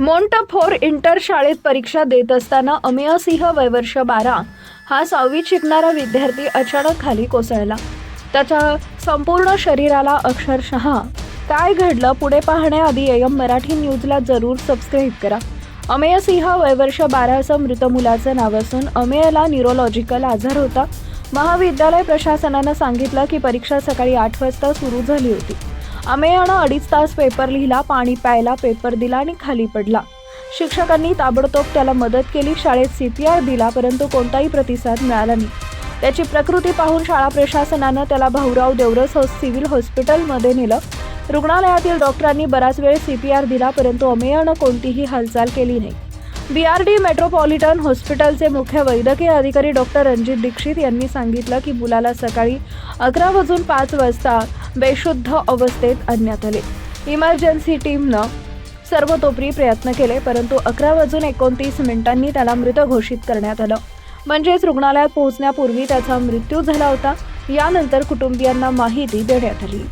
मोंटफोर inter शाळेत परीक्षा देत असताना अमेय सिंह वयवर्ष बारा हा सहावीत शिकणारा विद्यार्थी अचानक खाली कोसळला. त्याच्या संपूर्ण शरीराला अक्षरशः काय घडलं पुढे पाहण्याआधी एम मराठी न्यूजला जरूर सबस्क्राईब करा. अमेय सिंह वयवर्ष बारा असं मृत मुलाचं नाव असून अमेयला न्यूरोलॉजिकल आजार होता. महाविद्यालय प्रशासनानं सांगितलं की परीक्षा सकाळी आठ वाजता सुरू झाली होती. अमेयानं अडीच तास पेपर लिहिला पाणी प्यायला पेपर दिला आणि खाली पडला. शिक्षकांनी ताबडतोब त्याला मदत केली शाळेत सी पी आर दिला परंतु कोणताही प्रतिसाद मिळाला नाही. त्याची प्रकृती पाहून शाळा प्रशासनानं त्याला भाऊराव देवरस हो सिव्हिल हॉस्पिटलमध्ये नेलं. रुग्णालयातील डॉक्टरांनी बराच वेळ सी पी आर दिला परंतु अमेयानं कोणतीही हालचाल केली नाही. बी आर डी मेट्रोपॉलिटन हॉस्पिटलचे मुख्य वैद्यकीय अधिकारी डॉक्टर रणजित दीक्षित यांनी सांगितलं की मुलाला सकाळी अकरा वाजून पाच वाजता बेशुद्ध अवस्थेत आणण्यात आले. इमर्जन्सी टीमनं सर्वतोपरी प्रयत्न केले परंतु अकरा वाजून एकोणतीस मिनिटांनी त्याला मृत घोषित करण्यात आलं. म्हणजेच रुग्णालयात पोहोचण्यापूर्वी त्याचा मृत्यू झाला होता. यानंतर कुटुंबियांना माहिती देण्यात आली.